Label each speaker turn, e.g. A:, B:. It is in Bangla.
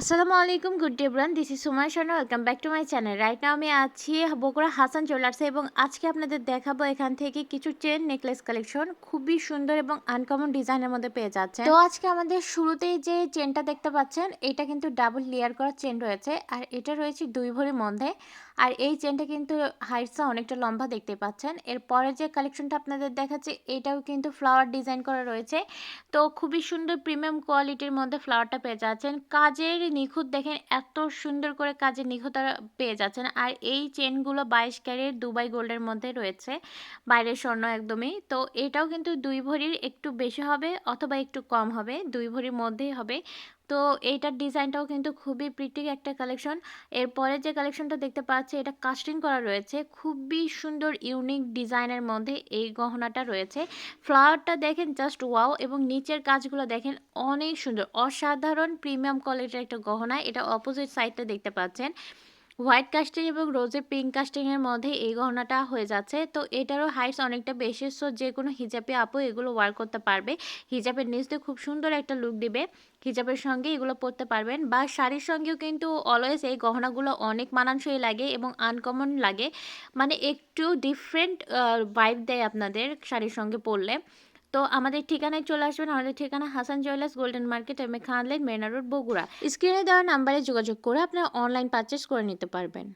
A: আসসালামু আলাইকুম good day bran this is Sumai Sharma welcome back to my channel right now আমি আছি বগুড়া হাসান জুয়েলার্সে এবং আজকে আপনাদের দেখাবো এখান থেকে কিছু চেন নেকলেস কালেকশন খুবই সুন্দর এবং আনকমন ডিজাইনের মধ্যে পেয়ে যাচ্ছে তো আজকে আমাদের শুরুতেই যে চেনটা দেখতে পাচ্ছেন, এটা কিন্তু ডাবল লেয়ার করা চেন রয়েছে আর এটা রয়েছে দুই ভরির মধ্যে। আর এই চেনটা কিন্তু হাইটসা অনেকটা লম্বা দেখতে পাচ্ছেন। এরপরে যে কালেকশনটা আপনাদের দেখাচ্ছে, এটাও কিন্তু ফ্লাওয়ার ডিজাইন করা রয়েছে। তো খুবই সুন্দর প্রিমিয়াম কোয়ালিটির মধ্যে ফ্লাওয়ারটা পেয়ে যাচ্ছেন। কাজের নিখুঁত দেখেন এত সুন্দর করে কাজে নিখুঁত পেয়ে যাচ্ছেন। আর এই চেনগুলো বাইশ ক্যারেট দুবাই গোল্ডের মধ্যে রয়েছে, বাইরের স্বর্ণ একদমই। তো এটাও কিন্তু দুই ভরির একটু বেশি হবে অথবা একটু কম হবে, দুই ভরির মধ্যেই হবে। তো এইটার ডিজাইনটাও কিন্তু খুবই প্রিটি একটা কালেকশন এরপরে যে কালেকশনটা দেখতে পাচ্ছি, এটা কাস্টিং করা রয়েছে। খুবই সুন্দর ইউনিক ডিজাইনের মধ্যে এই গহনাটা রয়েছে। ফ্লাওয়ারটা দেখেন জাস্ট ওয়াও এবং নিচের কাজগুলো দেখেন অনেক সুন্দর। অসাধারণ প্রিমিয়াম কোয়ালিটির একটা গহনা। এটা অপোজিট সাইডটা দেখতে পাচ্ছেন। হোয়াইট কাস্টিং এবং রোজে পিঙ্ক কাস্টিংয়ের মধ্যে এই গহনাটা হয়ে যাচ্ছে। তো এটারও হাইটস অনেকটা বেশি সো যে কোনো হিজাবে আপু এগুলো ওয়ার করতে পারবে। হিজাবের নিচ দিয়ে খুব সুন্দর একটা লুক দিবে। হিজাবের সঙ্গে এগুলো পরতে পারবেন বা শাড়ির সঙ্গেও কিন্তু অলওয়েজ এই গহনাগুলো অনেক মানানসই লাগে এবং আনকমন লাগে। মানে একটু ডিফারেন্ট ভাইব দেয় আপনাদের শাড়ির সঙ্গে পরলে। তো আমাদের ঠিকানায় চলে আসবেন। আমাদের ঠিকানা Hasan jewellers golden market, M A Khan line Mena road, Bogura. স্ক্রিনে দেওয়া নাম্বারে যোগাযোগ করে আপনারা অনলাইন পারচেস করে নিতে পারবেন।